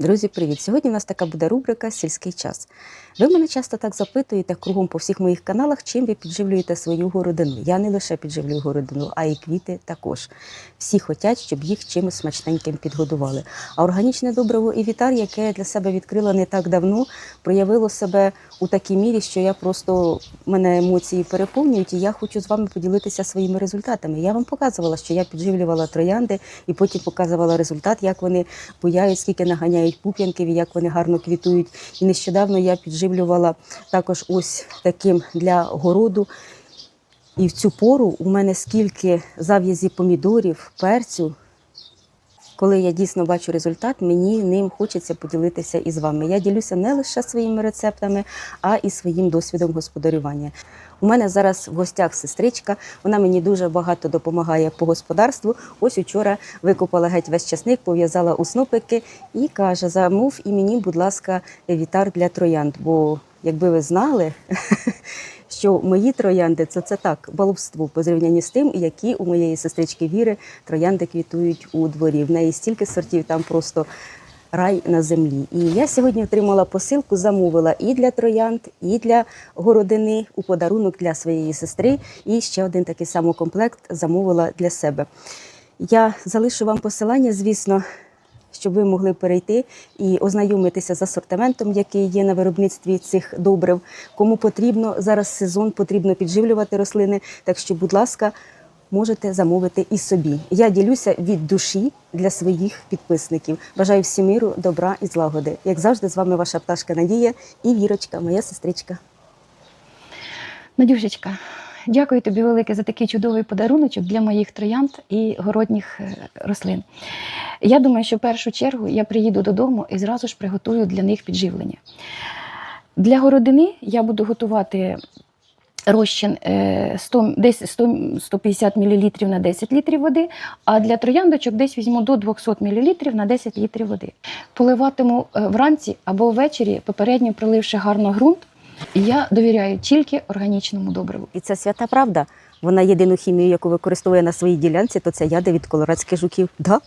Друзі, привіт! Сьогодні у нас така буде рубрика Сільський час. Ви мене часто так запитуєте кругом по всіх моїх каналах, чим ви підживлюєте свою городину. Я не лише підживлюю городину, а й квіти також. Всі хочуть, щоб їх чимось смачненьким підгодували. А органічне добриво і вітар, яке я для себе відкрила не так давно, проявило себе у такій мірі, що я просто мене емоції переповнюють, і я хочу з вами поділитися своїми результатами. Я вам показувала, що я підживлювала троянди, і потім показувала результат, як вони буяють, скільки наганяють пуп'янків і як вони гарно квітують. І нещодавно я підживлювала також ось таким для городу. І в цю пору у мене скільки зав'язі помідорів, перцю. Коли я дійсно бачу результат, мені ним хочеться поділитися із вами. Я ділюся не лише своїми рецептами, а і своїм досвідом господарювання. У мене зараз в гостях сестричка. Вона мені дуже багато допомагає по господарству. Ось учора викопала геть весь часник, пов'язала у снопики і каже: замов і мені, будь ласка, вітар для троянд. Бо якби ви знали, що мої троянди це, це так, баловство по зрівнянні з тим, які у моєї сестрички Віри троянди квітують у дворі. В неї стільки сортів, там просто рай на землі. І я сьогодні отримала посилку, замовила і для троянд, і для городини у подарунок для своєї сестри. І ще один такий самий комплект замовила для себе. Я залишу вам посилання, звісно. Щоб ви могли перейти і ознайомитися з асортиментом, який є на виробництві цих добрив. Кому потрібно зараз сезон, потрібно підживлювати рослини. Так що, будь ласка, можете замовити і собі. Я ділюся від душі для своїх підписників. Бажаю всім миру, добра і злагоди. Як завжди, з вами ваша пташка Надія і Вірочка, моя сестричка. Надюшечка, дякую тобі велике за такий чудовий подаруночок для моїх троянд і городніх е, рослин. Я думаю, що в першу чергу я приїду додому і зразу ж приготую для них підживлення. Для городини я буду готувати розчин е, 100, десь 100, 150 мл на 10 літрів води, а для трояндочок десь візьму до 200 мл на 10 літрів води. Поливатиму е, вранці або ввечері, попередньо проливши гарно ґрунт. Я довіряю тільки органічному добриву. І це свята правда. Вона єдину хімію, яку використовує на своїй ділянці, то це яди від колорадських жуків. Да?